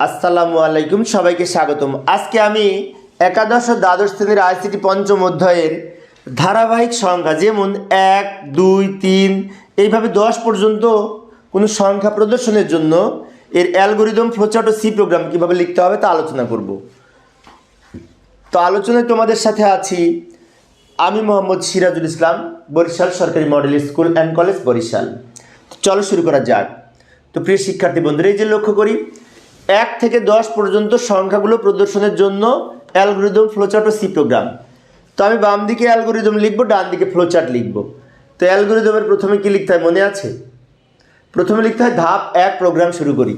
আসসালামু আলাইকুম, সবাইকে স্বাগতম। আজকে আমি একাদশ দ্বাদশ শ্রেণির আইসিটি পঞ্চম অধ্যায়ের ধারাবাহিক সংখ্যা, যেমন এক, দুই, তিন, এইভাবে দশ পর্যন্ত কোনো সংখ্যা প্রদর্শনের জন্য এর অ্যালগোরিদম ফ্লোচার্ট ও সি প্রোগ্রাম কীভাবে লিখতে হবে তা আলোচনা করব। তো আলোচনায় তোমাদের সাথে আছি আমি মোহাম্মদ সিরাজুল ইসলাম, বরিশাল সরকারি model school and college Barishal. চলো শুরু করা যাক। তো প্রিয় শিক্ষার্থী বন্ধুরা, এই যে লক্ষ্য করি এক থেকে দশ পর্যন্ত সংখ্যাগুলো প্রদর্শনের জন্য অ্যালগোরিদম ফ্লোচার্ট ও সি প্রোগ্রাম তো আমি বাম দিকে অ্যালগোরিদম লিখব, ডান দিকে ফ্লোচার্ট লিখব। তো অ্যালগোরিদমের প্রথমে কি লিখতে হয় মনে আছে? প্রথমে লিখতে হয় ধাপ এক প্রোগ্রাম শুরু করি।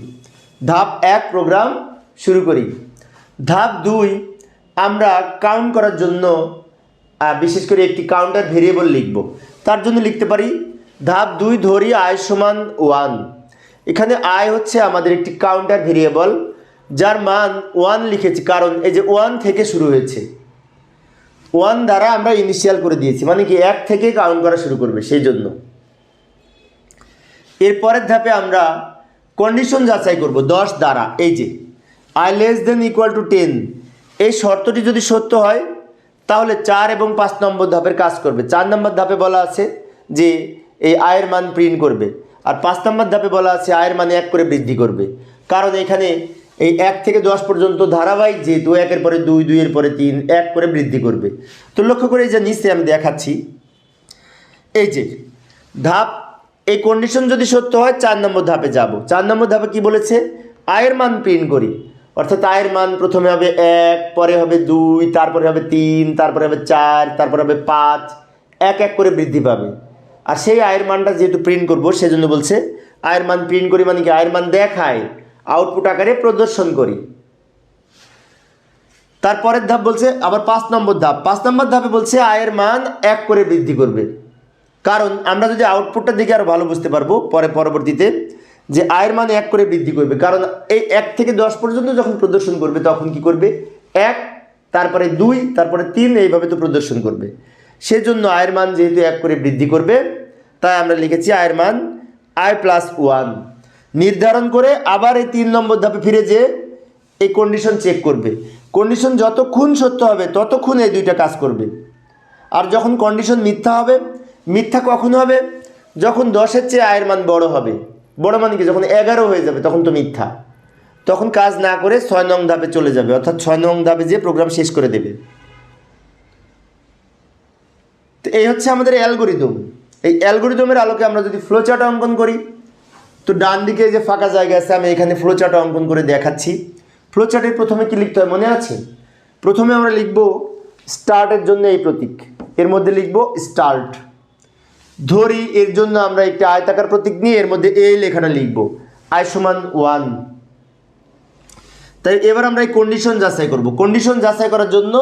ধাপ এক প্রোগ্রাম শুরু করি। ধাপ দুই, আমরা কাউন্ট করার জন্য বিশেষ করে একটি কাউন্টার ভেরিয়েবল লিখব। তার জন্য লিখতে পারি, ধাপ দুই ধরি আয় সমান ওয়ান এখানে আয় হচ্ছে আমাদের একটি কাউন্টার ভেরিয়েবল যার মান ওয়ান লিখেছি, কারণ এই যে ওয়ান থেকে শুরু হয়েছে। ওয়ান দ্বারা আমরা ইনিশিয়াল করে দিয়েছি মানে কি এক থেকে কাউন্ট করা শুরু করবে, সেই জন্য। এরপরের ধাপে আমরা কন্ডিশন যাচাই করব, দশ দ্বারা, এই যে I less than equal to ten এই শর্তটি যদি সত্য হয়, তাহলে চার এবং পাঁচ নম্বর ধাপের কাজ করবে। চার নম্বর ধাপে বলা আছে যে, এই আয়ের মান প্রিন্ট করবে। আর পাঁচ নম্বর ধাপে বলা আছে, আয়ের মানে এক করে বৃদ্ধি করবে। কারণ এখানে এই এক থেকে দশ পর্যন্ত ধারাবাহিক যেহেতু একের পরে দুই, দুইয়ের পরে তিন, এক করে বৃদ্ধি করবে। তো লক্ষ্য করে এই যে নিচে আমি দেখাচ্ছি, এই যে ধাপ, এই কন্ডিশন যদি সত্য হয়, চার নম্বর ধাপে যাব। চার নম্বর ধাপে কি বলেছে? আয়ের মান প্রিন্ট করি। অর্থাৎ আয়ের মান প্রথমে হবে এক, পরে হবে দুই, তারপরে হবে তিন, তারপরে হবে চার, তারপরে হবে পাঁচ, এক এক করে বৃদ্ধি পাবে। আর সেই আয়ের মানটা যেহেতু প্রিন্ট করব, সেজন্য বলছে, আয়ের মান প্রিন্ট করি মানে কি? আয়ের মান দেখায় আউটপুট আকারে প্রদর্শন করি। তারপরের ধাপ বলছে, আবার পাঁচ নম্বর ধাপ। পাঁচ নম্বর ধাপে বলছে, আয়ের মান এক করে বৃদ্ধি করবে। কারণ আমরা যদি আউটপুটটা দেখে আরও ভালো বুঝতে পারব, পরে পরবর্তীতে যে আয়ের মান এক করে বৃদ্ধি করবে। কারণ এই এক থেকে দশ পর্যন্ত যখন প্রদর্শন করবে, তখন কি করবে? এক, তারপরে দুই, তারপরে তিন, এইভাবে তো প্রদর্শন করবে। সেজন্য আয়ের মান যেহেতু এক করে বৃদ্ধি করবে তাই আমরা লিখেছি আয়ের মান আই প্লাস ওয়ান নির্ধারণ করে আবার এই তিন নম্বর ধাপে ফিরে যেয়ে এই কন্ডিশন চেক করবে। কন্ডিশন যতক্ষণ সত্য হবে, ততক্ষণ এই দুইটা কাজ করবে। আর যখন কন্ডিশন মিথ্যা হবে, মিথ্যা কখন হবে? যখন দশের চেয়ে আয়ের মান বড় হবে। বড় মানে কি? যখন এগারো হয়ে যাবে, তখন তো মিথ্যা। তখন কাজ না করে ছয় নং ধাপে চলে যাবে, অর্থাৎ ছয় নং ধাপে যে প্রোগ্রাম শেষ করে দেবে। তো এই হচ্ছে আমাদের অ্যালগোরিদম এই অ্যালগোরিদমের আলোকে আমরা যদি ফ্লোচার্ট অঙ্কন করি, তো ডান দিকে যে ফাঁকা জায়গা আছে, আমি এখানে ফ্লোচার্ট অঙ্কন করে দেখাচ্ছি। ফ্লোচার্টের প্রথমে কি লিখতে হয় মনে আছে? প্রথমে আমরা লিখব স্টার্টের জন্য এই প্রতীক। এর মধ্যে লিখব স্টার্ট ধরি এর জন্য আমরা একটি আয়তাকার প্রতীক নিয়ে এর মধ্যে এই লেখাটা লিখব। আয় সমান ওয়ান তাই এবার আমরা এই কন্ডিশন যাচাই করব। কন্ডিশন যাচাই করার জন্য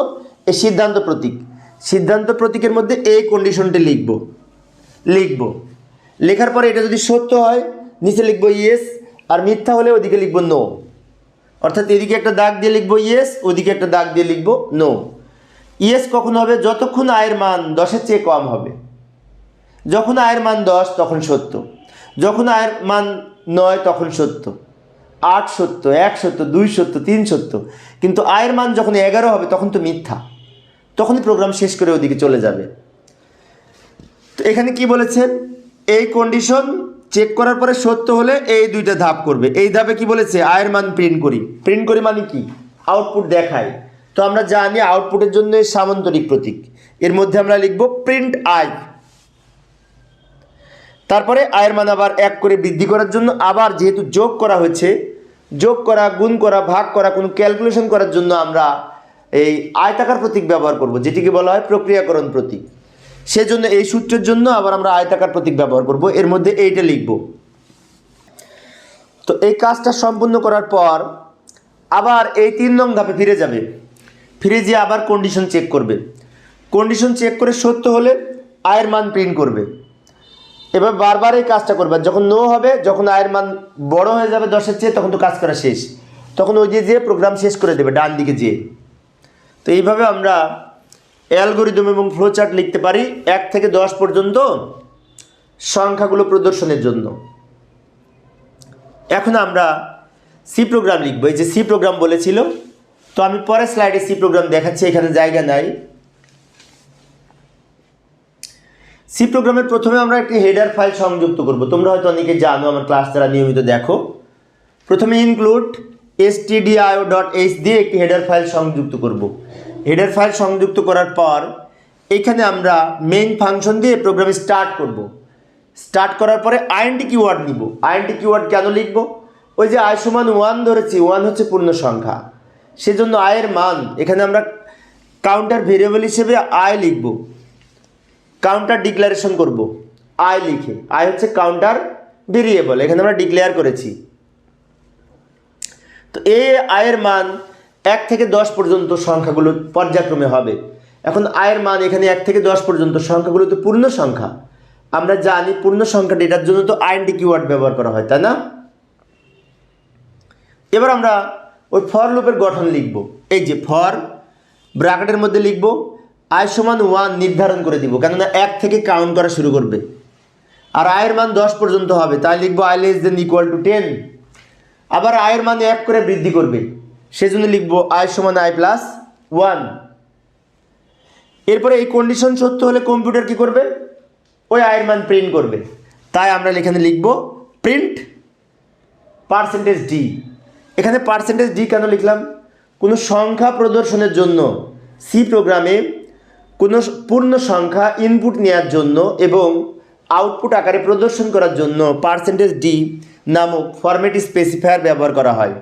এই সিদ্ধান্ত প্রতীক। সিদ্ধান্ত প্রতীকের মধ্যে এই কন্ডিশনটি লিখব। লিখব। লেখার পরে এটা যদি সত্য হয়, নিচে লিখব ইয়েস আর মিথ্যা হলে ওদিকে লিখব নো অর্থাৎ এদিকে একটা দাগ দিয়ে লিখব ইয়েস ওদিকে একটা দাগ দিয়ে লিখব নো ইয়েস কখন হবে? যতক্ষণ আয়ের মান দশের চেয়ে কম হবে। যখন আয়ের মান দশ, তখন সত্য। যখন আয়ের মান নয়, তখন সত্য। আট সত্য, এক সত্য, দুই সত্য, তিন সত্য। কিন্তু আয়ের মান যখন এগারো হবে, তখন তো মিথ্যা। তখনই প্রোগ্রাম শেষ করে ওদিকে চলে যাবে। তো এখানে কি বলেছেন এই কন্ডিশন চেক করার পরে সত্য হলে এই দুইটা ধাপ করবে। এই ধাপে কি বলেছে? আয়ের মান প্রিন্ট করি। প্রিন্ট করি মানে কি? আউটপুট দেখায়। তো আমরা জানি আউটপুটের জন্য সামান্তরিক প্রতীক। এর মধ্যে আমরা লিখব প্রিন্ট আই তারপরে আয়ের মান আবার এক করে বৃদ্ধি করার জন্য আবার যেহেতু যোগ করা হয়েছে, যোগ করা, গুণ করা, ভাগ করা, কোনো ক্যালকুলেশন করার জন্য আমরা এই আয়তাকার প্রতীক ব্যবহার করব, যেটিকে বলা হয় প্রক্রিয়াকরণ প্রতীক। সেজন্য এই সূত্রের জন্য আবার আমরা আয়তাকার প্রতীক ব্যবহার করব। এর মধ্যে এইটা লিখব। তো এই কাজটা সম্পূর্ণ করার পর আবার এই তিন নং ধাপে ফিরে যাবে। ফিরে যেয়ে আবার কন্ডিশন চেক করবে। কন্ডিশন চেক করে সত্য হলে আয়ের মান প্রিন্ট করবে। এবার বারবার এই কাজটা করবে। যখন নো হবে, যখন আয়ের মান বড় হয়ে যাবে দশের চেয়ে, তখন তো কাজ করা শেষ। তখন ওই যে যেয়ে প্রোগ্রাম শেষ করে দেবে ডান দিকে যেয়ে। তো এইভাবে আমরা অ্যালগোরিদম এবং ফ্লোচার্ট লিখতে পারি এক থেকে দশ পর্যন্ত সংখ্যাগুলো প্রদর্শনের জন্য। এখন আমরা সি প্রোগ্রাম লিখব। এই যে সি প্রোগ্রাম বলেছিল, তো আমি পরের স্লাইডে সি প্রোগ্রাম দেখাচ্ছি, এখানে জায়গা নাই। সি প্রোগ্রামের প্রথমে আমরা একটি হেডার ফাইল সংযুক্ত করব। তোমরা হয়তো অনেকে জানো, আমার ক্লাস যারা নিয়মিত দেখো। প্রথমে ইনক্লুড এসটিডিআইও ডট এইচ দিয়ে একটি হেডার ফাইল সংযুক্ত করব। হেডার ফাইল সংযুক্ত করার পর, এখানে আমরা মেইন ফাংশন দিয়ে প্রোগ্রাম স্টার্ট করব। স্টার্ট করার পরে আইএনটি কিওয়ার্ড নিব। আইএনটি কিওয়ার্ড কেন লিখব? ওই যে আয় সমান ওয়ান ধরেছি ওয়ান হচ্ছে পূর্ণ সংখ্যা। সেজন্য আয়ের মান, এখানে আমরা কাউন্টার ভেরিয়েবল হিসেবে আয় লিখব। কাউন্টার ডিক্লারেশন করব। আয় লিখে। আয় হচ্ছে কাউন্টার ভেরিয়েবল এখানে আমরা ডিক্লেয়ার করেছি। তো এই আয়ের মান এক থেকে দশ পর্যন্ত সংখ্যাগুলো পর্যায়ক্রমে হবে। এখন আয়ের মান এখানে এক থেকে দশ পর্যন্ত সংখ্যাগুলো তো পূর্ণ সংখ্যা। আমরা জানি পূর্ণ সংখ্যা ডেটার জন্য তো আইএনটি কিওয়ার্ড ব্যবহার করা হয়, তাই না? এবার আমরা ওই ফর লুপের গঠন লিখব। এই যে ফর ব্র্যাকেটের মধ্যে লিখব, আয় সমান ওয়ান নির্ধারণ করে দিব, কেননা এক থেকে কাউন্ট করা শুরু করবে। আর আয়ের মান দশ পর্যন্ত হবে, তাই লিখব I less than equal to ten আবার আয়ের মান এক করে বৃদ্ধি করবে। সেজন্য লিখব আয় সমান আই প্লাস ওয়ান এরপরে এই কন্ডিশন সত্য হলে কম্পিউটার কি করবে? ওই আয়ের মান প্রিন্ট করবে। তাই আমরা এখানে লিখব প্রিন্ট পার্সেন্টেজ ডি এখানে পার্সেন্টেজ ডি কেন লিখলাম? কোনো সংখ্যা প্রদর্শনের জন্য সি প্রোগ্রামে কোনো পূর্ণ সংখ্যা ইনপুট নেওয়ার জন্য এবং আউটপুট আকারে প্রদর্শন করার জন্য পার্সেন্টেজ ডি নামক ফরম্যাট স্পেসিফায়ার ব্যবহার করা হয়।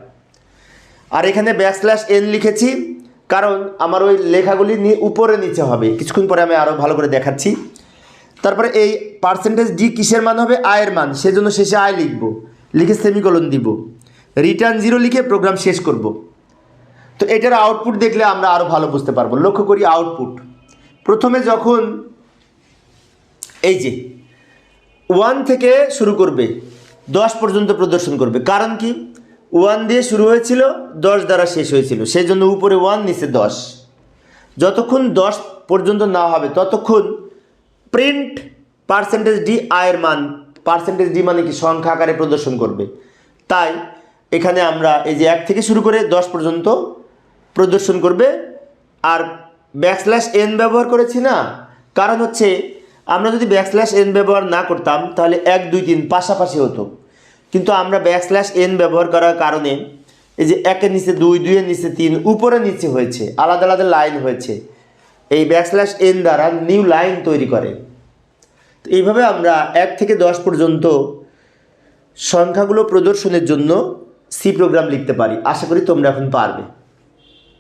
আর এখানে ব্যাকস্ল্যাশ এন লিখেছি, কারণ আমার ওই লেখাগুলি নি- উপরে নিচে হবে। কিছুক্ষণ পরে আমি আরও ভালো করে দেখাচ্ছি। তারপরে এই পার্সেন্টেজ ডি কিসের মান হবে? আয়ের মান। সেজন্য শেষে আয় লিখব। লিখে সেমিকোলন দিব। রিটার্ন জিরো লিখে প্রোগ্রাম শেষ করব। তো এটার আউটপুট দেখলে আমরা আরও ভালো বুঝতে পারব। লক্ষ্য করি আউটপুট প্রথমে যখন এই যে ওয়ান থেকে শুরু করবে, দশ পর্যন্ত প্রদর্শন করবে। কারণ কি? ওয়ান দিয়ে শুরু হয়েছিল, দশ দ্বারা শেষ হয়েছিল। সেই জন্য উপরে ওয়ান, নিচে দশ। যতক্ষণ দশ পর্যন্ত না হবে, ততক্ষণ প্রিন্ট পার্সেন্টেজ ডি আয়ের মান পার্সেন্টেজ ডি মানে কি? সংখ্যা আকারে প্রদর্শন করবে। তাই এখানে আমরা এই যে এক থেকে শুরু করে দশ পর্যন্ত প্রদর্শন করবে। আর ব্যাকস্ল্যাশ এন ব্যবহার করেছি না? কারণ হচ্ছে আমরা যদি ব্যাকস্ল্যাশ এন ব্যবহার না করতাম, তাহলে এক, দুই, তিন পাশাপাশি হতো। কিন্তু আমরা ব্যাকস্ল্যাশ এন ব্যবহার করার কারণে এই যে একের নিচে দুই, দুইয়ের নিচে তিন উপরে নিচে হয়েছে, আলাদা আলাদা লাইন হয়েছে। এই ব্যাকস্ল্যাশ এন দ্বারা নিউ লাইন তৈরি করে। তো এইভাবে আমরা এক থেকে দশ পর্যন্ত সংখ্যাগুলো প্রদর্শনের জন্য সি প্রোগ্রাম লিখতে পারি। আশা করি তোমরা এখন পারবে।